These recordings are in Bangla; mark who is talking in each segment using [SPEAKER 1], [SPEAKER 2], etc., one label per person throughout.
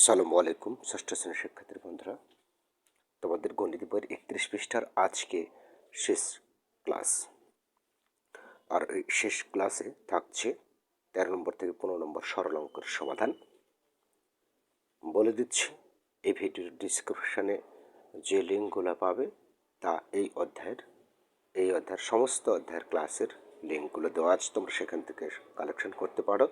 [SPEAKER 1] সালামু আলাইকুম, ষষ্ঠ শ্রেণির শিক্ষার্থী বন্ধুরা। তোমাদের গণিত বইয়ের একত্রিশ পৃষ্ঠার আজকে শেষ ক্লাস। আর এই শেষ ক্লাসে থাকছে তেরো নম্বর থেকে পনেরো নম্বর সরল অঙ্কের সমাধান। বলে দিচ্ছি, এই ভিডিওর ডিসক্রিপশানে যে লিঙ্কগুলো পাবে, তা এই অধ্যায়ের এই অধ্যায়ের সমস্ত অধ্যায়ের ক্লাসের লিঙ্কগুলো দেওয়া আছে। তোমরা সেখান থেকে কালেকশন করতে পারো।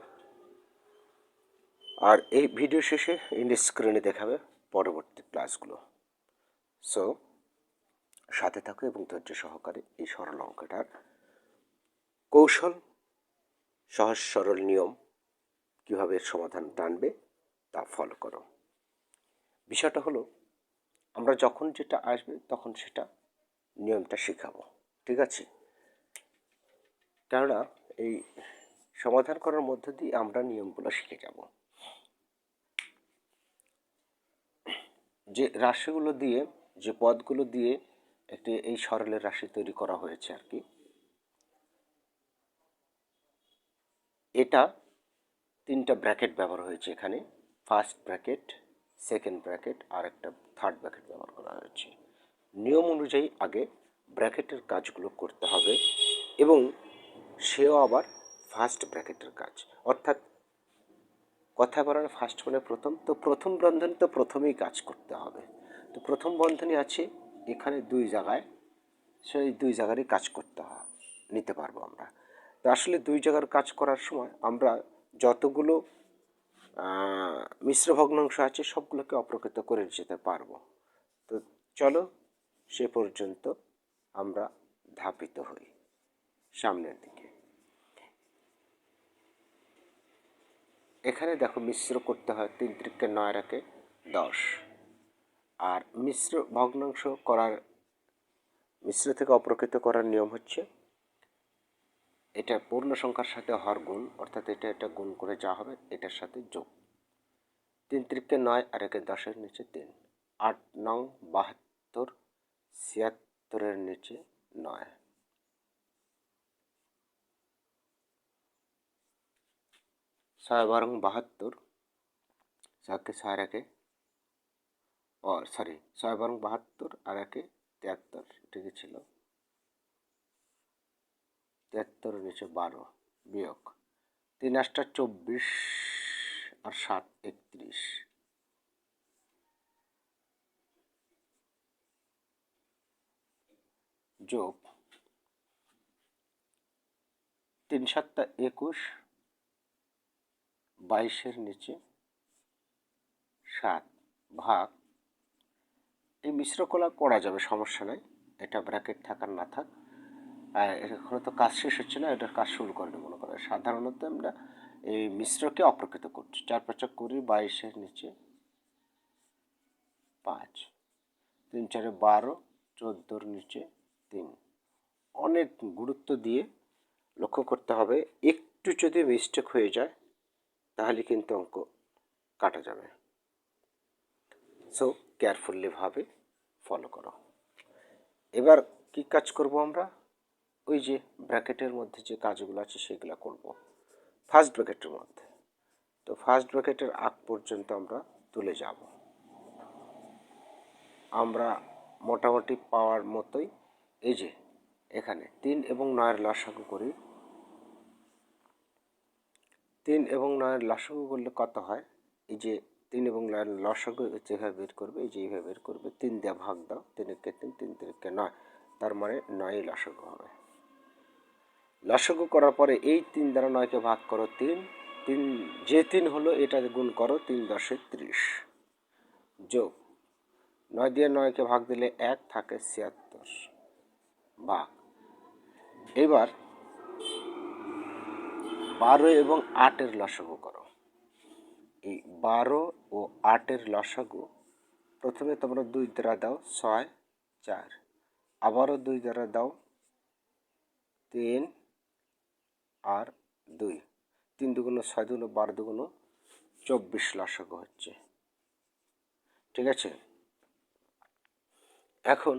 [SPEAKER 1] আর এই ভিডিও শেষে ইন্ড স্ক্রিনে দেখাবে পরবর্তী ক্লাসগুলো। সো সাথে থাকো এবং ধৈর্য সহকারে এই সরল অঙ্কটার কৌশল, সহজ সরল নিয়ম কীভাবে সমাধান টানবে তা ফলো করো। বিষয়টা হলো, আমরা যখন যেটা আসবে তখন সেটা নিয়মটা শেখাবো, ঠিক আছে? কেননা এই সমাধান করার মধ্য দিয়ে আমরা নিয়মগুলো শিখে যাব। যে রাশিগুলো দিয়ে, যে পদগুলো দিয়ে একটি এই সরলের রাশি তৈরি করা হয়েছে আর কি। এটা তিনটা ব্র্যাকেট ব্যবহার হয়েছে এখানে। ফার্স্ট ব্র্যাকেট, সেকেন্ড ব্র্যাকেট, আর একটা থার্ড ব্র্যাকেট ব্যবহার করা হয়েছে। নিয়ম অনুযায়ী আগে ব্র্যাকেটের কাজগুলো করতে হবে এবং সেও আবার ফার্স্ট ব্র্যাকেটের কাজ। অর্থাৎ কথা বলার ফার্স্ট মানে প্রথম। তো প্রথম বন্ধনী তো প্রথমেই কাজ করতে হবে। তো প্রথম বন্ধনী আছে এখানে দুই জায়গায়। সেই দুই জায়গারই কাজ করতে নিতে পারব আমরা। তো আসলে দুই জায়গার কাজ করার সময় আমরা যতগুলো মিশ্র ভগ্নাংশ আছে সবগুলোকে অপ্রকৃত করে যেতে পারব। তো চলো সে পর্যন্ত আমরা ধাপিত হই। সামনের দিকে। এখানে দেখো মিশ্র করতে হয় তিন ত্রিককে নয় রাখে দশ। আর মিশ্র ভগ্নাংশ করার, মিশ্র থেকে অপ্রকৃত করার নিয়ম হচ্ছে এটা পূর্ণ সংখ্যার সাথে হর গুণ, অর্থাৎ এটা এটা গুণ করে যা হবে এটার সাথে যোগ। তিন ত্রিককে নয় আর একে দশের নিচে তিন। আট নং বাহাত্তর ছিয়াত্তরের নিচে নয়। ছয় বারং বাহাত্তর ছয়কে ছয় একে ও সরি ছয় বারং বাহাত্তর আর একে তিয়াত্তর ঠিকই ছিল তিয়াত্তর নিচে বারো বিয়োগ তিন আটটা চব্বিশ আর সাত একত্রিশ যোগ তিন সাতটা একুশ বাইশের নিচে সাত ভাগ। এই মিশ্রকলা করা যাবে, সমস্যা নাই। এটা ব্র্যাকেট থাকার না থাক। আর এখনও তো কাজ শেষ হচ্ছে না, এটার কাজ শুরু করে মনে করে। সাধারণত আমরা এই মিশ্রকে অপ্রকৃত করছি। চার পাঁচা করি, বাইশের নিচে পাঁচ। তিন চারে বারো, চোদ্দোর নিচে তিন। অনেক গুরুত্ব দিয়ে লক্ষ্য করতে হবে, একটু যদি মিস্টেক হয়ে যায় তাহলে কিন্তু অঙ্ক কাটা যাবে। সো কেয়ারফুললিভাবে ফলো করো। এবার কি কাজ করব আমরা? ওই যে ব্র্যাকেটের মধ্যে যে কাজগুলো আছে সেগুলো করব। ফার্স্ট ব্র্যাকেটের মধ্যে। তো ফার্স্ট ব্র্যাকেটের আগ পর্যন্ত আমরা তুলে যাব। আমরা মোটামুটি পাওয়ার মতোই এই যে এখানে তিন এবং নয়ের লসাগু করি। তিন এবং নয়ের লসাগু করলে কত হয়? এই যে তিন এবং নয়ের লসাগু যেভাবে বের করবে, এই যে এইভাবে বের করবে, তিন দিয়ে ভাগ দাও তিনকে তিন তিন তিনকে নয়। তার মানে নয়ই লসাগু হবে। লসাগু করার পরে এই তিন দ্বারা নয়কে ভাগ করো তিন। তিন, যে তিন হলো এটা গুণ করো তিন দশে ত্রিশ। যোগ। নয় দিয়ে নয়কে ভাগ দিলে এক থাকে ছিয়াত্তর। ভাগ এবার বারো এবং আটের লসাগু করো। এই বারো ও আটের লসাগু প্রথমে তোমরা দুই দ্বারা দাও, ছয়, চার। আবারও দুই দ্বারা দাও, তিন আর দুই। তিন দুগুণ ছয় দুগুণ বারো দুগুণ চব্বিশ লসাগু হচ্ছে। ঠিক আছে? এখন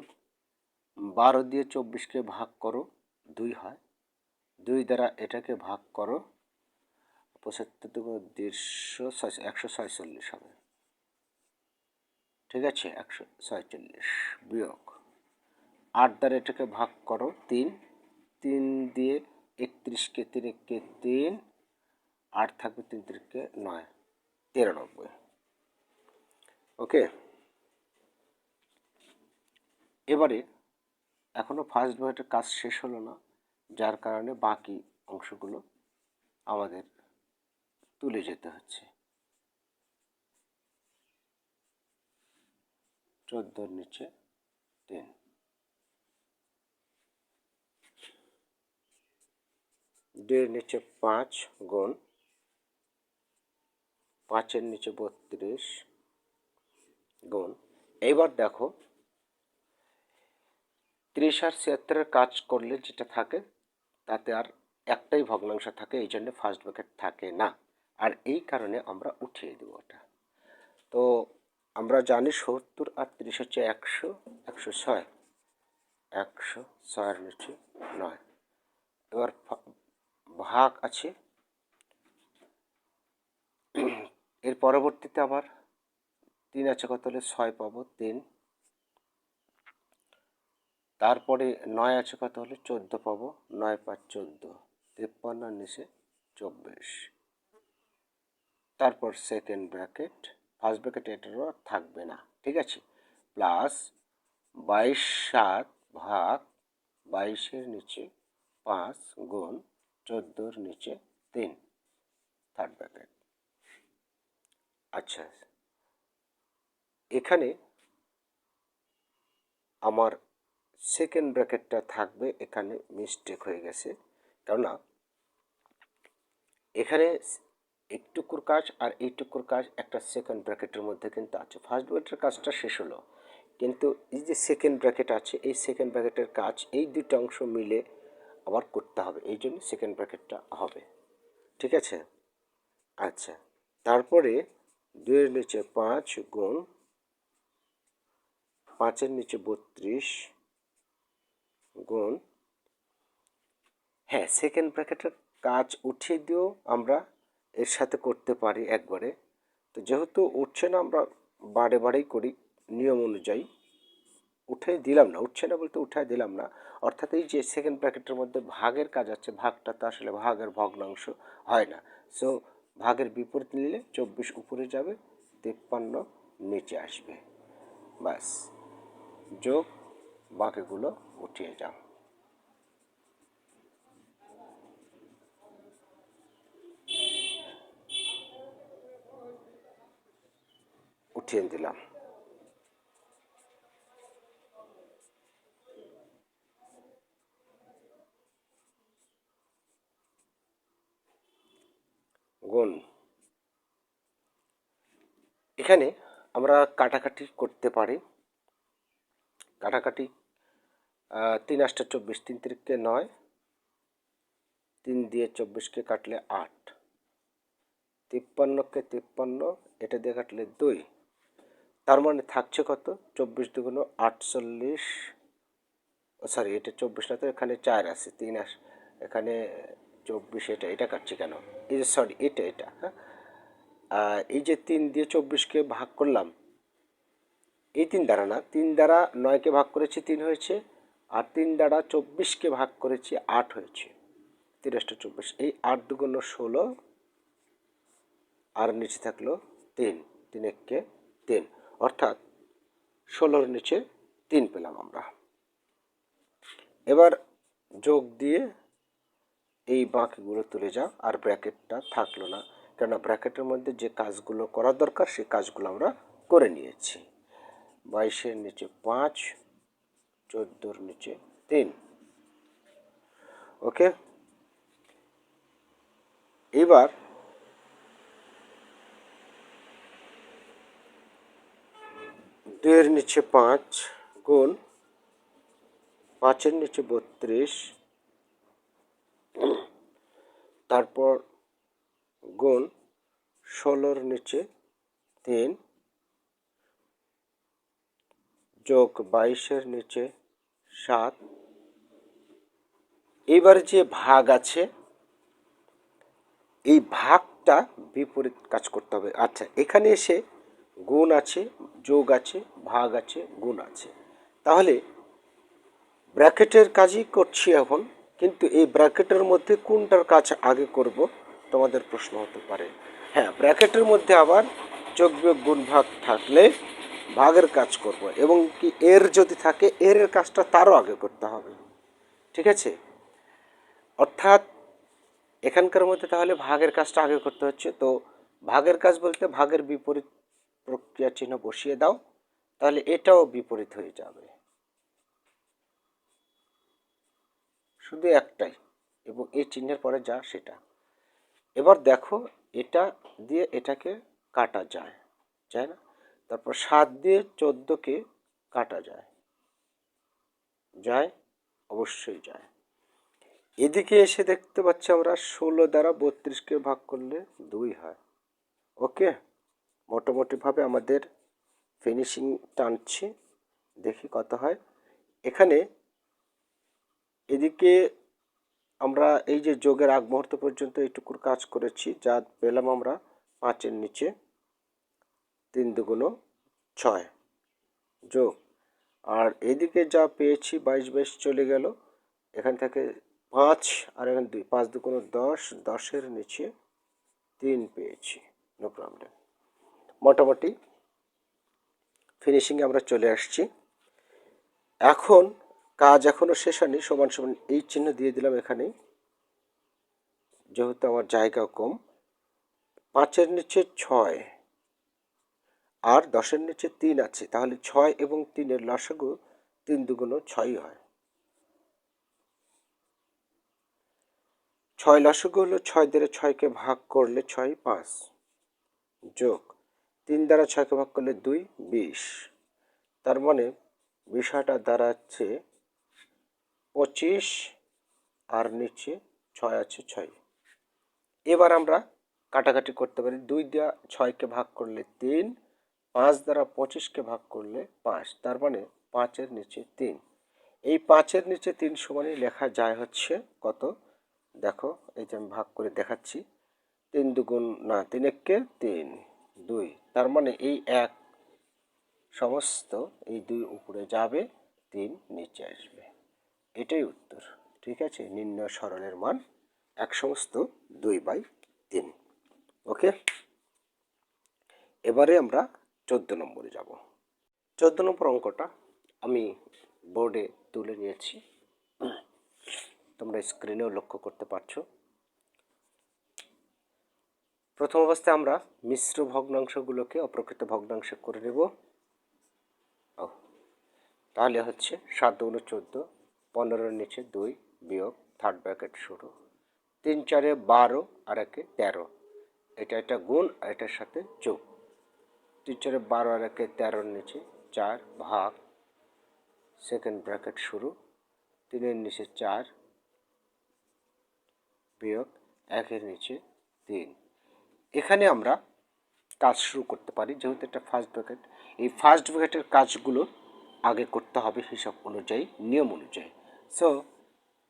[SPEAKER 1] বারো দিয়ে চব্বিশকে ভাগ করো, দুই হয়। দুই দ্বারা এটাকে ভাগ করো, পঁচাত্তর দুগুণ দেড়শো ছয়, একশো ছয়চল্লিশ হবে। ঠিক আছে? একশো ছয়চল্লিশ। বিয়োগ। আট দ্বারা এটাকে ভাগ করো, তিন। তিন দিয়ে একত্রিশকে তিরিশকে তিন, আট থাকবে তিন তিরিশকে নয়। তিরানব্বই। ওকে? এবারে এখনও ফার্স্ট বইটার কাজ শেষ হলো না। যার কারণে বাকি অংশগুলো আমাদের তুলে যেতে হচ্ছে। চোদ্দোর নিচে তিন। দুইয়ের নিচে পাঁচ গুণ। পাঁচের নিচে বত্রিশ গুণ। এইবার দেখো, ত্রিশ আর ছিয়াত্তরের কাজ করলে যেটা থাকে তাতে আর একটাই ভগ্নাংশ থাকে, এই জন্য ফার্স্ট ব্র্যাকেট থাকে না। আর এই কারণে আমরা উঠিয়ে দেবো ওটা। তো আমরা জানি সত্তর আর ত্রিশ হচ্ছে একশো একশো ছয়। একশো ছয়ের নিচে নয়। এবার ভাগ আছে। এর পরবর্তীতে আবার তিন আছে, কত হলে ছয় পাবো? তিন। তারপরে নয় আছে কত হলে? চোদ্দ পাবো। নয় পাঁচ চোদ্দ। তিপ্পান্ন নিচে চব্বিশ। তারপর সেকেন্ড ব্র্যাকেট ফার্স্ট ব্র্যাকেট এটারও থাকবে না। ঠিক আছে? প্লাস বাইশ সাত ভাগ বাইশের নিচে পাঁচ গুণ চোদ্দোর নিচে তিন। থার্ড ব্র্যাকেট আচ্ছা। এখানে আমার সেকেন্ড ব্র্যাকেটটা থাকবে, এখানে মিস্টেক হয়ে গেছে। কেননা, এখানে একটুকুর কাজ আর এইটুকুর কাজ একটা সেকেন্ড ব্র্যাকেটের মধ্যে কিন্তু আছে। ফার্স্ট ব্র্যাকেটের কাজটা শেষ হলো। কিন্তু এই যে সেকেন্ড ব্র্যাকেট আছে, এই সেকেন্ড ব্র্যাকেটের কাজ, এই দুটো অংশ মিলে আবার করতে হবে। এই জন্য সেকেন্ড ব্র্যাকেটটা হবে। ঠিক আছে? আচ্ছা। তারপরে দুইয়ের নিচে পাঁচ গুণ, পাঁচের নিচে বত্রিশ গুণ। হ্যাঁ সেকেন্ড ব্র্যাকেটের কাজ উঠিয়ে দিয়েও আমরা এর সাথে করতে পারি একবারে। তো যেহেতু উঠছে না, আমরা বারে বারেই করি নিয়ম অনুযায়ী। উঠে দিলাম না, উঠছে না বলতে উঠায় দিলাম না। অর্থাৎ এই যে সেকেন্ড ব্র্যাকেটের মধ্যে ভাগের কাজ আছে, ভাগটা তো আসলে ভাগের ভগ্নাংশ হয় না। সো ভাগের বিপরীত নিলে চব্বিশ উপরে যাবে, তিপ্পান্ন নিচে আসবে। ব্যাস। যোগ বাকিগুলো উঠিয়ে যাও। উঠিয়ে দিলাম। গুণ। এখানে আমরা কাটাকাটি করতে পারি। কাটাকাটি তিন আটটা চব্বিশ, তিন তিরিখকে নয়, তিন দিয়ে চব্বিশকে কাটলে আট, তিপ্পান্নকে তিপ্পান্ন, এটা দিয়ে কাটলে দুই, তার মানে থাকছে কত? চব্বিশ দুগুণ আটচল্লিশ সরি এটা চব্বিশ না তো এখানে চার আছে, তিন আস, এখানে চব্বিশ এটা এটা কাটছে কেন? এই যে সরি এটা এটা হ্যাঁ? এই যে তিন দিয়ে চব্বিশকে ভাগ করলাম, এই তিন দ্বারা না, তিন দ্বারা নয়কে ভাগ করেছি, তিন হয়েছে আর তিন দ্বারা চব্বিশকে ভাগ করেছি, আট হয়েছে। তিরিশটা চব্বিশ, এই আট দুগুণ ষোলো, আর নিচে থাকল তিন তিন এককে তিন। অর্থাৎ ষোলোর নিচে তিন পেলাম আমরা। এবার যোগ দিয়ে এই বাকিগুলো তুলে যা, আর ব্র্যাকেটটা থাকল না। কেননা ব্র্যাকেটের মধ্যে যে কাজগুলো করার দরকার, সেই কাজগুলো আমরা করে নিয়েছি। বাইশের নিচে পাঁচ চোদ্দোর নিচে তিন। ওকে? এবার দুইয়ের নিচে পাঁচ, গুণ পাঁচের নিচে বত্রিশ। তারপর গুণ ষোলোর নিচে তিন। যোগ বাইশের নিচে সাত। এবার যে ভাগ আছে, এই ভাগটা বিপরীত কাজ করতে হবে। আচ্ছা এখানে এসে গুণ আছে, যোগ আছে, ভাগ আছে, গুণ আছে। তাহলে ব্র্যাকেটের কাজই করছি এখন, কিন্তু এই ব্র্যাকেটের মধ্যে কোনটার কাজ আগে করব, তোমাদের প্রশ্ন হতে পারে। হ্যাঁ ব্র্যাকেটের মধ্যে আবার যোগ বিয়োগ গুণ ভাগ থাকলে ভাগের কাজ করব এবং কি এর যদি থাকে, এর এর কাজটা তারও আগে করতে হবে। ঠিক আছে? অর্থাৎ এখানকার মধ্যে তাহলে ভাগের কাজটা আগে করতে হচ্ছে। তো ভাগের কাজ বলতে ভাগের বিপরীত প্রক্রিয়া চিহ্ন বসিয়ে দাও, তাহলে এটাও বিপরীত হয়ে যাবে। শুধু একটাই, এবং এই চিহ্নের পরে যা সেটা। এবার দেখো, এটা দিয়ে এটাকে কাটা যায় যায় না? তারপর সাত দিয়ে চোদ্দোকে কাটা যায়। যায়? অবশ্যই যায়। এদিকে এসে দেখতে পাচ্ছি আমরা ষোলো দ্বারা বত্রিশকে ভাগ করলে দুই হয়। ওকে? মোটামুটিভাবে আমাদের ফিনিশিং টানছি। দেখি কত হয়। এখানে এদিকে আমরা এই যে যোগের আগ মুহূর্ত পর্যন্ত এইটুকুর কাজ করেছি, যা পেলাম আমরা পাঁচের নিচে। তিন দুগুণ ছয়। যোগ। আর এদিকে যা পেয়েছি, বাইশ বাইশ চলে গেল। এখান থেকে পাঁচ আর এখানে দুই, পাঁচ দুগুণ দশ, দশের নিচে তিন পেয়েছি। নো প্রবলেম মোটামুটি ফিনিশিংয়ে আমরা চলে আসছি। এখন কাজ এখনও শেষ হয়নি, সমান সমান এই চিহ্ন দিয়ে দিলাম এখানে। যেহেতু আমার জায়গা কম, পাঁচের নিচে ছয়। আর দশের নিচে তিন আছে, তাহলে ছয় এবং তিনের লসাগু তিন দুগুণ ছয়ই হয়। ছয় লসাগু হলো ছয় দ্বারা ছয়কে ভাগ করলে ছয় পাঁচ। যোগ, তিন দ্বারা ছয়কে ভাগ করলে দুই, বিশ। তার মানে বিষয়টা দাঁড়াচ্ছে পঁচিশ আর নিচে ছয় আছে ছয়। এবার আমরা কাটাকাটি করতে পারি। দুই দ্বারা ছয়কে ভাগ করলে তিন পাঁচ দ্বারা পঁচিশকে ভাগ করলে পাঁচ, তার মানে পাঁচের নিচে তিন। এই পাঁচের নিচে তিন সমানই লেখা যায় হচ্ছে কত? দেখো, এই যে আমি ভাগ করে দেখাচ্ছি। তিন দুগুণ, না, তিন এককে তিন, দুই। তার মানে এই এক সমস্ত এই দুই উপরে যাবে, তিন নিচে আসবে। এটাই উত্তর, ঠিক আছে? নির্ণয় সরলের মান এক সমস্ত দুই বাই তিন। ওকে? এবারে আমরা চোদ্দ নম্বরে যাব। চোদ্দ নম্বর অঙ্কটা আমি বোর্ডে তুলে নিয়েছি। তোমরা স্ক্রিনেও লক্ষ্য করতে পারছ। প্রথম অবস্থায় আমরা মিশ্র ভগ্নাংশগুলোকে অপ্রকৃত ভগ্নাংশ করে নেব। তাহলে হচ্ছে সাত দুগুণ চোদ্দ পনেরোর নিচে দুই বিয়োগ থার্ড ব্র্যাকেট শুরু। তিন চারে বারো আর একে তেরো। এটা একটা গুণ আর এটার সাথে যোগ। তিন বারো আর একে তেরোর নিচে, চার ভাগ সেকেন্ড ব্র্যাকেট শুরু তিনের নিচে চার, বিয়োগ একের নিচে তিন। এখানে আমরা কাজ শুরু করতে পারি, যেহেতু এটা ফার্স্ট ব্র্যাকেট এই ফার্স্ট ব্র্যাকেটের কাজগুলো আগে করতে হবে হিসাব অনুযায়ী, নিয়ম অনুযায়ী। সো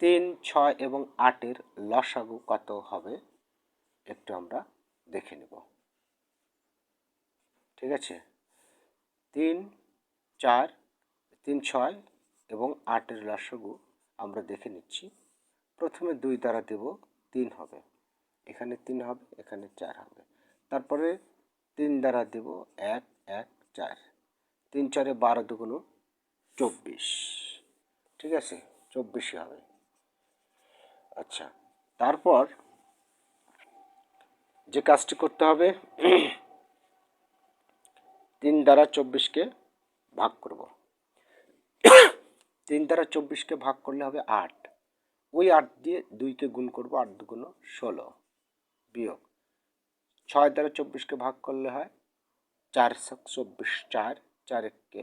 [SPEAKER 1] তিন, ছয় এবং আটের লসাগু কত হবে? একটু আমরা দেখে নেব। ঠিক আছে? তিন, চার, তিন, ছয় এবং আটের লসাগু আমরা দেখে নিচ্ছি। প্রথমে দুই দ্বারা দেব, তিন হবে। এখানে তিন হবে, এখানে চার হবে। তারপরে তিন দ্বারা দেব, এক এক, চার। তিন, চারে বারো দুগুণ চব্বিশ। ঠিক আছে? চব্বিশই হবে। আচ্ছা তারপর যে কাজটি করতে হবে তিন দ্বারা চব্বিশকে ভাগ করব। তিন দ্বারা চব্বিশকে ভাগ করলে হবে আট। ওই আট দিয়ে দুইকে গুণ করব, আট দুগুণ ষোলো বিয়োগ। ছয় দ্বারা চব্বিশকে ভাগ করলে হয় চার চব্বিশ, চার চার এককে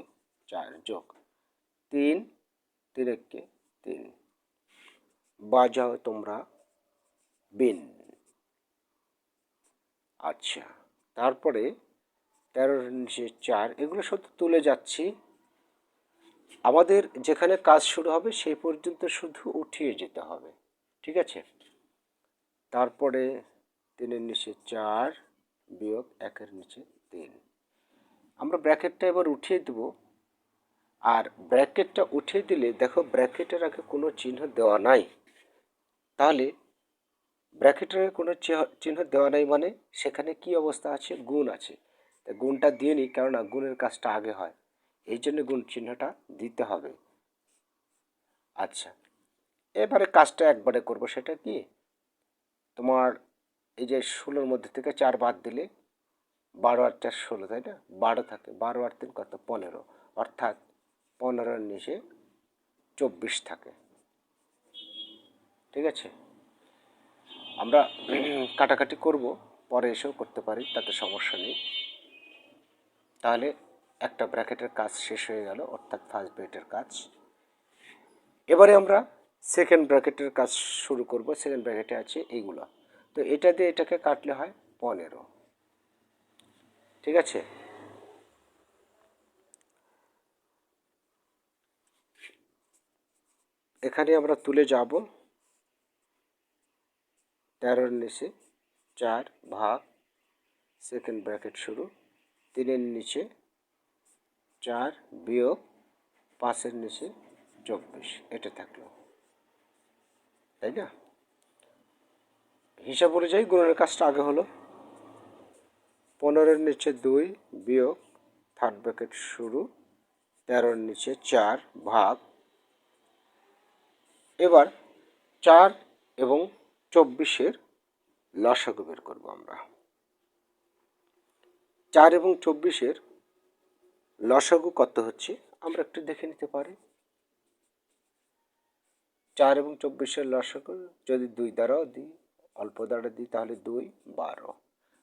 [SPEAKER 1] চার যোগ। তিন তিন এককে তিন। বাজাও তোমরা বিন। আচ্ছা তারপরে তেরোর নিচে চার, এগুলো শুধু তুলে যাচ্ছি। আমাদের যেখানে কাজ শুরু হবে সেই পর্যন্ত শুধু উঠিয়ে যেতে হবে, ঠিক আছে? তারপরে তিনের নিচে চার বিয়োগ একের নিচে তিন। আমরা ব্র্যাকেটটা এবার উঠিয়ে দেব। আর ব্র্যাকেটটা উঠিয়ে দিলে, দেখো ব্র্যাকেটের আগে কোনো চিহ্ন দেওয়া নাই। তাহলে ব্র্যাকেটের কোনো চিহ- চিহ্ন দেওয়া নাই মানে সেখানে কি অবস্থা আছে? গুণ আছে। গুণটা দিয়ে নিই, কেননা গুণের কাজটা আগে হয়। এই জন্য গুণ চিহ্নটা দিতে হবে। আচ্ছা এবারে কাজটা একবারে করব, সেটা কি? তোমার এই যে ষোলোর মধ্যে থেকে চার বাদ দিলে বারো আর চার ষোলো, তাই না? বারো থাকে, বারো আর তিন কত? পনেরো। অর্থাৎ পনেরোর নিচে চব্বিশ থাকে। ঠিক আছে? আমরা কাটাকাটি করব, পরে এসেও করতে পারি, তাতে সমস্যা নেই। তাহলে একটা ব্র্যাকেটের কাজ শেষ হয়ে গেল, অর্থাৎ ফার্স্ট ব্র্যাকেটের কাজ। এবারে আমরা সেকেন্ড ব্র্যাকেটের কাজ শুরু করব। সেকেন্ড ব্র্যাকেটে আছে এইগুলো। তো এটা দিয়ে এটাকে কাটলে হয় পনেরো। ঠিক আছে? এখানে আমরা তুলে যাব। তেরোর নিচে চার ভাগ সেকেন্ড ব্র্যাকেট শুরু। তিনের নিচে চার বিয়োগ পাঁচের নিচে চব্বিশ, এটা থাকল। তাই না? হিসাব অনুযায়ী গুণনের কাজটা আগে হলো। পনেরোর নিচে দুই বিয়োগ থার্ড ব্র্যাকেট শুরু, তেরোর নিচে চার ভাগ। এবার চার এবং চব্বিশের লসাগু বের করব আমরা। চার এবং চব্বিশের লসাগু কত হচ্ছে? আমরা একটু দেখে নিতে পারি। চার এবং চব্বিশের লসাগু যদি দুই দ্বারাও দিই, অল্প দ্বারা দিই, তাহলে দুই, বারো।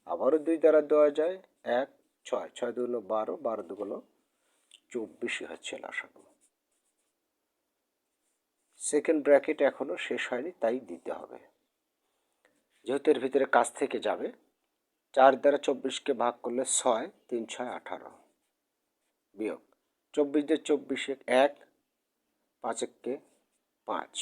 [SPEAKER 1] আবারও দুই দ্বারা দেওয়া যায়, এক, ছয়। ছয় দুগুলো বারো বারো দুগুলো চব্বিশই হচ্ছে লসাগু। সেকেন্ড ব্র্যাকেট এখনও শেষ হয়নি, তাই দিতে হবে। যেহেতু এর ভিতরে কাজ থেকে যাবে চার দ্বারা চব্বিশকে ভাগ করলে ছয়, তিন, ছয়, আঠারো। বিয়োগ। চব্বিশ দিয়ে চব্বিশে এক পাঁচ এককে পাঁচ।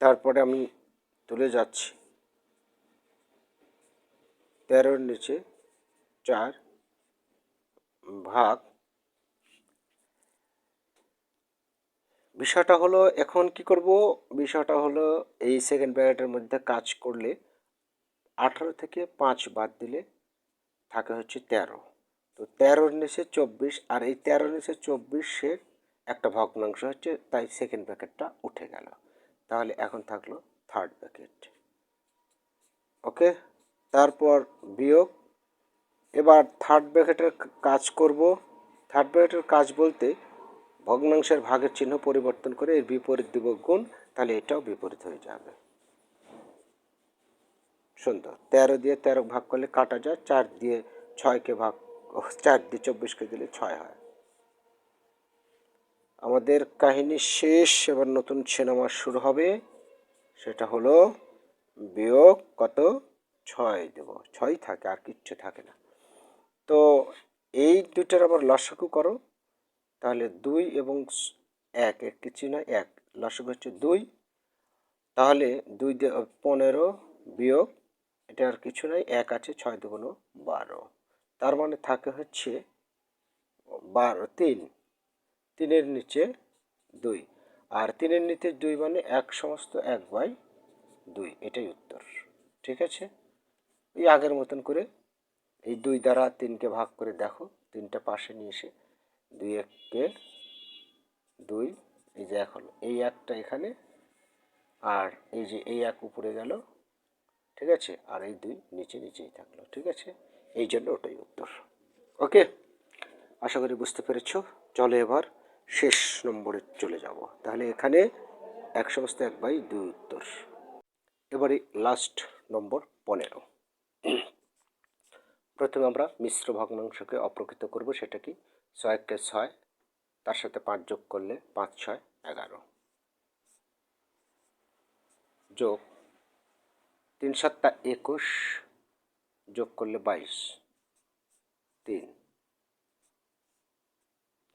[SPEAKER 1] তারপরে আমি তুলে যাচ্ছি। তেরোর নিচে চার ভাগ বিষয়টা হলো, এখন কি করব? বিষয়টা হলো, এই সেকেন্ড ব্র্যাকেটের মধ্যে কাজ করলে আঠারো থেকে পাঁচ বাদ দিলে থাকে হচ্ছে তেরো। তো তেরোর নিচে চব্বিশ, আর এই তেরোর নিচে চব্বিশের একটা ভগ্নাংশ হচ্ছে, তাই সেকেন্ড ব্র্যাকেটটা উঠে গেল। তাহলে এখন থাকল থার্ড ব্র্যাকেট ওকে তারপর বিয়োগ। এবার থার্ড ব্র্যাকেটের কাজ করব। থার্ড ব্র্যাকেটের কাজ বলতে ভগ্নাংশের ভাগের চিহ্ন পরিবর্তন করে এর বিপরীত দিব গুণ, তাহলে এটাও বিপরীত হয়ে যাবে। সুন্দর। তেরো দিয়ে তেরো ভাগ করলে কাটা যায়, চার দিয়ে ছয়কে ভাগ চার দিয়ে চব্বিশকে দিলে ছয় হয়। আমাদের কাহিনী শেষ, এবার নতুন সিনেমা শুরু হবে। সেটা হলো বিয়োগ কত? ছয় দেব। ছয় থাকে, আর কিচ্ছু থাকে না। তো এই দুটার আবার লসাগু করো। তাহলে দুই এবং এক এক নয় এক। লসাগু হচ্ছে দুই। তাহলে দুই পনেরো বিয়োগ, এটা আর কিছু নয় এক আছে, ছয় দুগুণ বারো। তার মানে থাকে হচ্ছে বারো, তিন। তিনের নিচে দুই। আর তিনের নিচে দুই মানে এক সমস্ত এক বাই দুই। এটাই উত্তর। ঠিক আছে? ওই আগের মতন করে এই দুই দ্বারা তিনকে ভাগ করে দেখো, তিনটা পাশে নিয়ে এসে দুই এককে দুই, এই যে এক হলো। এই একটা এখানে, আর এই যে এই এক উপরে গেল, ঠিক আছে? আর এই দুই নিচে নিচেই থাকল, ঠিক আছে? এই জন্য ওটাই উত্তর। ওকে? আশা করি বুঝতে পেরেছ। চলো এবার শেষ নম্বরে চলে যাব। তাহলে এখানে এক সমস্ত এক বাই দুই উত্তর। এবারে লাস্ট নম্বর পনেরো। প্রথমে আমরা মিশ্র ভগ্নাংশকে অপ্রকৃত করব, সেটা কি? ছয়কে ছয়, তার সাথে পাঁচ যোগ করলে পাঁচ ছয় এগারো। যোগ তিন সাতটা একুশ, যোগ করলে বাইশ। তিন।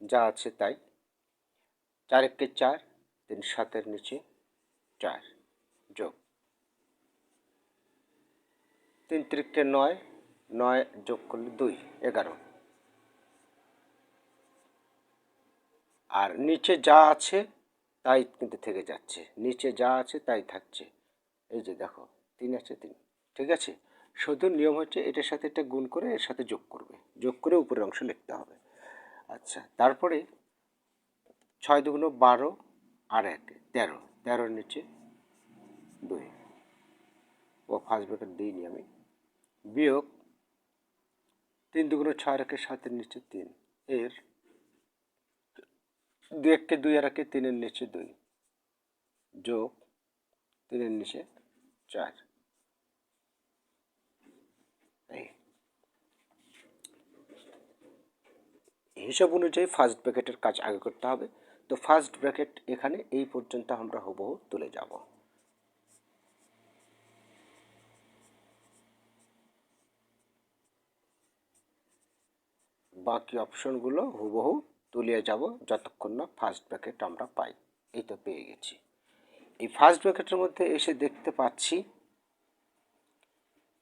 [SPEAKER 1] যা আছে তাই। চার এককে চার, তিন সাতের নিচে চার। যোগ। তিন তিরিককে নয় নয় যোগ করলে দুই, এগারো। আর নিচে যা আছে, তাই কিন্তু থেকে যাচ্ছে। নিচে যা আছে, তাই থাকছে। এই যে দেখো, তিন আছে তিন, ঠিক আছে? শুধু নিয়ম হচ্ছে এটার সাথে এটা গুণ করে এর সাথে যোগ করবে। যোগ করে উপরের অংশ লিখতে হবে। আচ্ছা তারপরে ছয় দুগুণ বারো আর এক, তেরো। তেরোর নিচে দুই। ও ফার্স্ট ব্র্যাকেট দিইনি আমি। বিয়োগ তিন দুগুণ ছয় রাখে সাতের নিচে তিন। এর দুই এককে দুই আর একে তিনের নিচে দুই। যোগ তিনের নিচে চার। হিসাব অনুযায়ী ফার্স্ট ব্র্যাকেটের কাজ আগে করতে হবে। তো ফার্স্ট ব্র্যাকেট এখানে এই পর্যন্ত আমরা হুবহু তুলে যাব। বাকি অপশনগুলো হুবহু তুলিয়ে যাব যতক্ষণ না ফার্স্ট ব্র্যাকেট আমরা পাই। এই তো পেয়ে গেছি। এই ফার্স্ট ব্র্যাকেটের মধ্যে এসে দেখতে পাচ্ছি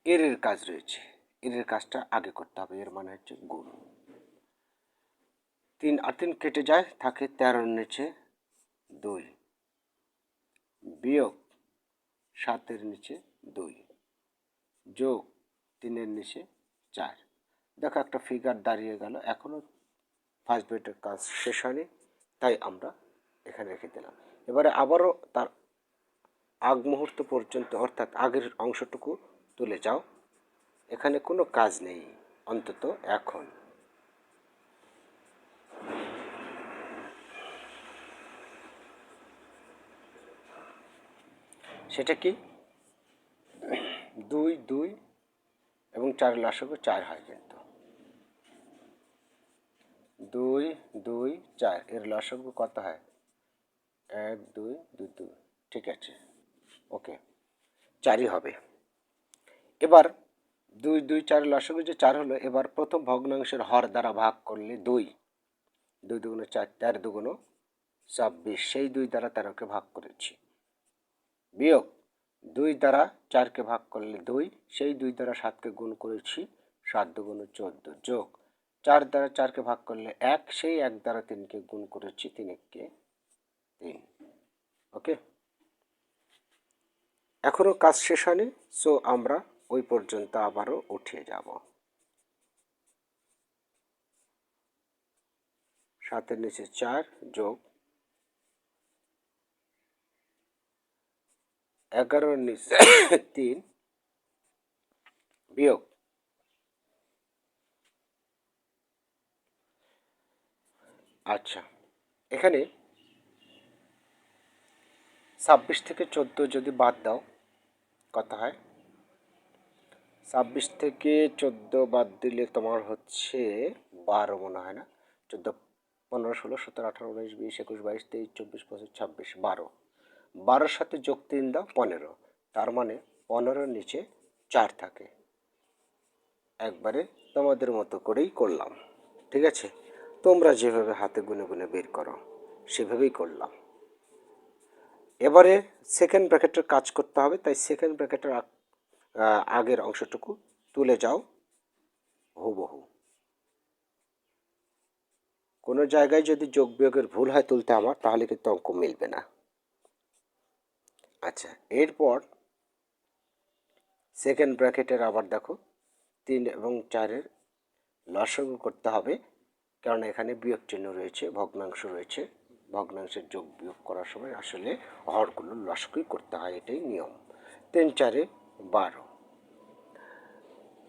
[SPEAKER 1] এর এর কাজ রয়েছে। এর এর কাজটা আগে করতে হবে, এর মানে হচ্ছে গুণ। তিন আর তিন কেটে যায়, থাকে তেরোর নিচে দুই। বিয়োগ সাতের নিচে দুই। যোগ তিনের নিচে চার। দেখো একটা ফিগার দাঁড়িয়ে গেল এখনও ফার্স্ট বেটের কাজ শেষ হয়নি, তাই আমরা এখানে রেখে দিলাম। এবারে আবারও তার আগ মুহূর্ত পর্যন্ত, অর্থাৎ আগের অংশটুকু তুলে যাও। এখানে কোনো কাজ নেই, অন্তত এখন। সেটা কি? দুই দুই এবং চার লসগু চার হয়। দুই দুই, চার। এর লসগু কত হয়? এক, দুই দুই দুই। ঠিক আছে। ওকে। চারই হবে। এবার দুই দুই, চার লসগু যে চার হলো, এবার প্রথম ভগ্নাংশের হর দ্বারা ভাগ করলে দুই। দুই দুগুণ চার, তের দুগুণ ছাব্বিশ। সেই দুই দ্বারা তেরোকে ভাগ করেছি। বিয়োগ দুই দ্বারা চারকে ভাগ করলে দুই। সেই দুই দ্বারা সাতকে গুণ করেছি সাত দুগুণ চোদ্দ। যোগ চার দ্বারা চারকে ভাগ করলে এক, সেই এক দ্বারা তিনকে গুণ করেছি তিন এককে তিন। ওকে? এখনও কাজ শেষ হয়নি সো আমরা ওই পর্যন্ত আবারও উঠিয়ে যাব। সাতের নিচে চার যোগ এগারোর নিচে তিন বিয়োগ আচ্ছা। এখানে ছাব্বিশ থেকে চোদ্দ যদি বাদ দাও কত হয়। ছাব্বিশ থেকে চোদ্দ বাদ দিলে তোমার হচ্ছে বারো মনে হয় না? চোদ্দ, পনেরো, ষোলো, সতেরো, আঠারো, উনিশ, বিশ, একুশ, বাইশ, তেইশ, চব্বিশ, পঁচিশ, ছাব্বিশ, বারো। বারোর সাথে যোগ তিন দাও, পনেরো। তার মানে পনেরোর নিচে চার থাকে। একবারে তোমাদের মতো করেই করলাম। ঠিক আছে? তোমরা যেভাবে হাতে গুনে গুনে বের করো, সেভাবেই করলাম। এবারে সেকেন্ড ব্র্যাকেটের কাজ করতে হবে, তাই সেকেন্ড ব্র্যাকেটের আগের অংশটুকু তুলে যাও হুবহু। কোনো জায়গায় যদি যোগ বিয়োগের ভুল হয় তুলতে আমার, তাহলে কিন্তু অঙ্ক মিলবে না। আচ্ছা এরপর সেকেন্ড ব্র্যাকেটের আবার দেখো, তিন এবং চারের লসগু করতে হবে। কারণ এখানে বিয়োগ চিহ্ন রয়েছে, ভগ্নাংশ রয়েছে। ভগ্নাংশের যোগ বিয়োগ করার সময় আসলে হরগুলো লসকুই করতে হয়, এটাই নিয়ম। তিন চারে বারো।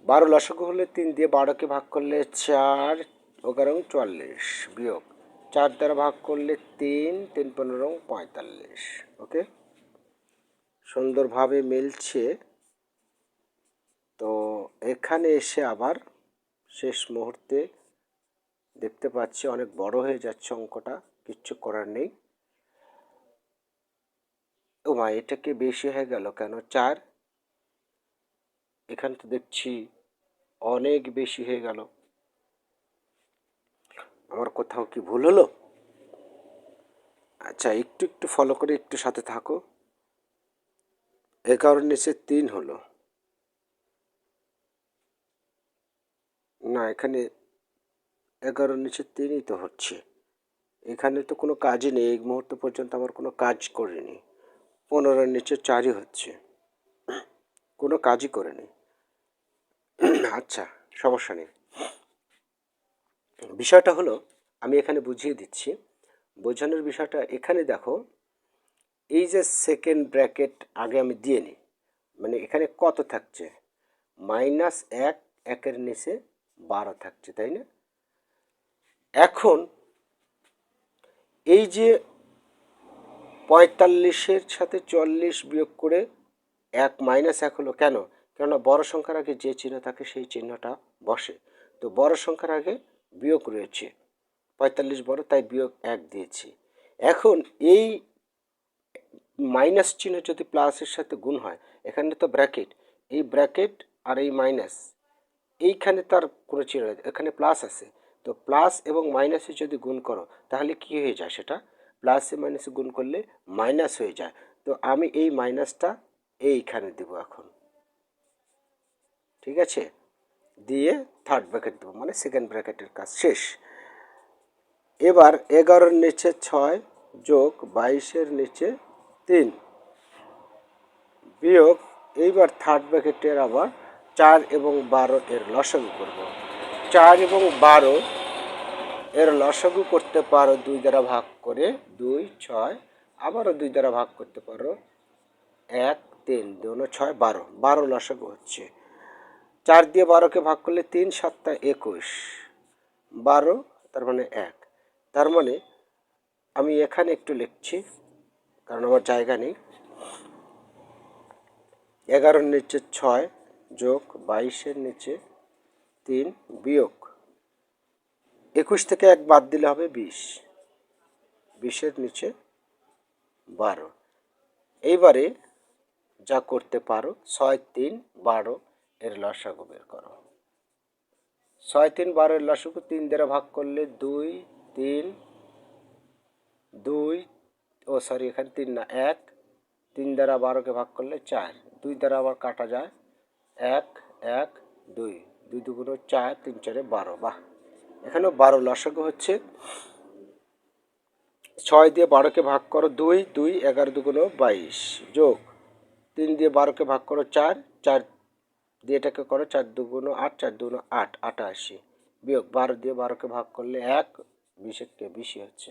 [SPEAKER 1] বারো লসগু হলে তিন দিয়ে বারোকে ভাগ করলে চার এগারো চুয়াল্লিশ বিয়োগ। চার দ্বারা ভাগ করলে তিন তিন পনেরো, পঁয়তাল্লিশ। ওকে? সুন্দরভাবে মিলছে। তো এখানে এসে আবার শেষ মুহূর্তে দেখতে পাচ্ছি অনেক বড় হয়ে যাচ্ছে অঙ্কটা, কিচ্ছু করার নেই। ও মা এটাকে বেশি হয়ে গেল কেন? চার। এখান তো দেখছি অনেক বেশি হয়ে গেল। আমার কোথাও কি ভুল হলো? আচ্ছা একটু একটু ফলো করে একটু সাথে থাকো। এগারোর নিচে তিন হলো। না, এখানে এগারোর নিচে তিনই তো হচ্ছে। এখানে তো কোনো কাজই নেই, এই মুহূর্ত পর্যন্ত আমার কোনো কাজ করিনি। পনেরোর নিচে চারই হচ্ছে। কোনো কাজই করিনি। আচ্ছা সমস্যা নেই। বিষয়টা হলো, আমি এখানে বুঝিয়ে দিচ্ছি। বোঝানোর বিষয়টা এখানে দেখো, এই যে সেকেন্ড ব্র্যাকেট আগে আমি দিয়ে নিই মানে এখানে কত থাকছে? মাইনাস এক, একের নিচে বারো থাকছে, তাই না? এখন এই যে পঁয়তাল্লিশের সাথে চল্লিশ বিয়োগ করে এক মাইনাস এক হলো কেন? কেননা বড় সংখ্যার আগে যে চিহ্ন থাকে সেই চিহ্নটা বসে। তো বড় সংখ্যার আগে বিয়োগ রয়েছে। পঁয়তাল্লিশ বড়, তাই বিয়োগ এক দিয়েছি। এখন এই মাইনাস চিহ্ন যদি প্লাসের সাথে গুণ হয়, এখানে তো ব্র্যাকেট। এই ব্র্যাকেট আর এই মাইনাস, এইখানে তার কোনো চিহ্ন এখানে প্লাস আছে। তো প্লাস এবং মাইনাসে যদি গুণ করো, তাহলে কি হয়ে যায় সেটা? প্লাসে মাইনাসে গুণ করলে মাইনাস হয়ে যায়। তো আমি এই মাইনাসটা এইখানে দেবো এখন। ঠিক আছে? দিয়ে থার্ড ব্র্যাকেট দেবো মানে সেকেন্ড ব্র্যাকেটের কাজ শেষ। এবার এগারোর নিচে ছয় যোগ বাইশের নিচে তিন। বিয়োগ এইবার থার্ড ব্র্যাকেটের আবার চার এবং বারো এর লসাগু করব। চার এবং বারো এর লসাগু করতে পারো দুই দ্বারা ভাগ করে দুই, ছয়, আবারও দুই দ্বারা ভাগ করতে পারো এক, তিন দুনো ছয়, বারো। বারো লসাগু হচ্ছে। চার দিয়ে বারোকে ভাগ করলে তিন, সাতটা একুশ। বারো, তার মানে এক। তার মানে আমি এখানে একটু লিখছি, কারণ আমার জায়গা নেই। এগারোর নিচে ছয় যোগ বাইশের নিচে তিন, বিয়োগ। একুশ থেকে এক বাদ দিলে হবে বিশ। বিশের নিচে বারো। এইবারে যা করতে পারো, ছয় তিন বারো এর লসাগু বের করো। ছয় তিন বারো এর লসাগু তিন দ্বারা ভাগ করলে দুই, তিন, দুই, ও সরি, এখানে তিন না, এক। তিন দ্বারা বারোকে ভাগ করলে চার। দুই দ্বারা আবার কাটা যায়, এক এক, দুই। দুই দুগুলো চার, তিন চারে বারো, বাহ। এখানেও বারো লসাগু হচ্ছে। ছয় দিয়ে বারোকে ভাগ করো দুই দুই, এগারো দুগুলো বাইশ। যোগ তিন দিয়ে বারোকে ভাগ করো চার চার দিয়ে এটাকে করো চার দুগুলো আট, চার দুগুলো আট, আটাশি। বিয়োগ বারো দিয়ে বারোকে ভাগ করলে এক বিশেককে বেশি হচ্ছে।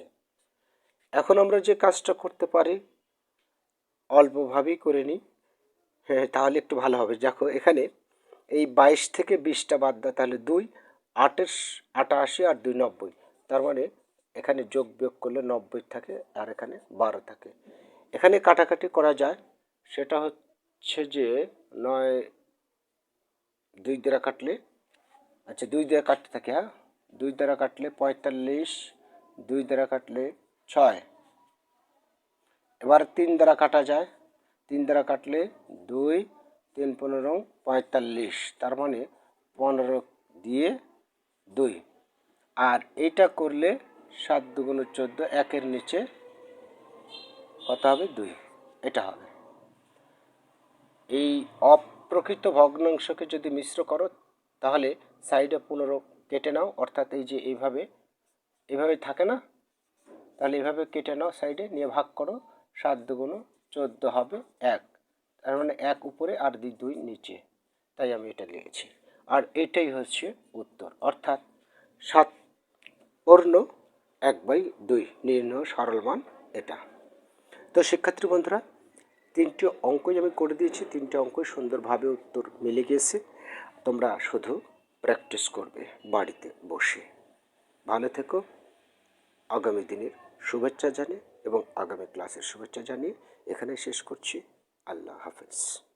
[SPEAKER 1] এখন আমরা যে কাজটা করতে পারি, অল্পভাবেই করে নিই। হ্যাঁ তাহলে একটু ভালো হবে। দেখো, এখানে এই বাইশ থেকে বিশটা বাদ দেয় তাহলে দুই, আটের আটাশি আর দুই নব্বই। তার মানে এখানে যোগ বিয়োগ করলে নব্বই থাকে আর এখানে বারো থাকে। এখানে কাটাকাটি করা যায়, সেটা হচ্ছে যে নয়, দুই দ্বারা কাটলে আচ্ছা দুই দ্বারা কাটতে থাকে হ্যাঁ? দুই দ্বারা কাটলে পঁয়তাল্লিশ, দুই দ্বারা কাটলে ছয়। এবার তিন দ্বারা কাটা যায়, তিন দ্বারা কাটলে দুই তিন পনেরো, পঁয়তাল্লিশ, তার মানে পনেরো দিয়ে দুই। আর এইটা করলে সাত দুগুণ চোদ্দ, একের নিচে কত হবে? দুই। এটা হবে। এই অপ্রকৃত ভগ্নাংশকে যদি মিশ্র করো, তাহলে সাইডে পনেরো কেটে নাও, অর্থাৎ এই যে এইভাবে এভাবে থাকে না? তাহলে এভাবে কেটে নাও সাইডে, নিয়ে ভাগ করো, সাত দুগুণ চোদ্দ হবে এক। তার মানে এক উপরে আর দুই দুই নিচে। তাই আমি এটা লিখেছি। আর এটাই হচ্ছে উত্তর। অর্থাৎ সাত পূর্ণ এক বাই দুই। নির্ণয় সরল মান এটা। তো শিক্ষার্থী বন্ধুরা, তিনটি অঙ্কই আমি করে দিয়েছি। তিনটে অঙ্কই সুন্দরভাবে উত্তর মিলে গিয়েছে তোমরা শুধু প্র্যাকটিস করবে বাড়িতে বসে। ভালো থেকো। আগামী দিনের শুভেচ্ছা জানিয়ে এবং আগামী ক্লাসের শুভেচ্ছা জানিয়ে এখানে শেষ করছি। الله حافظ.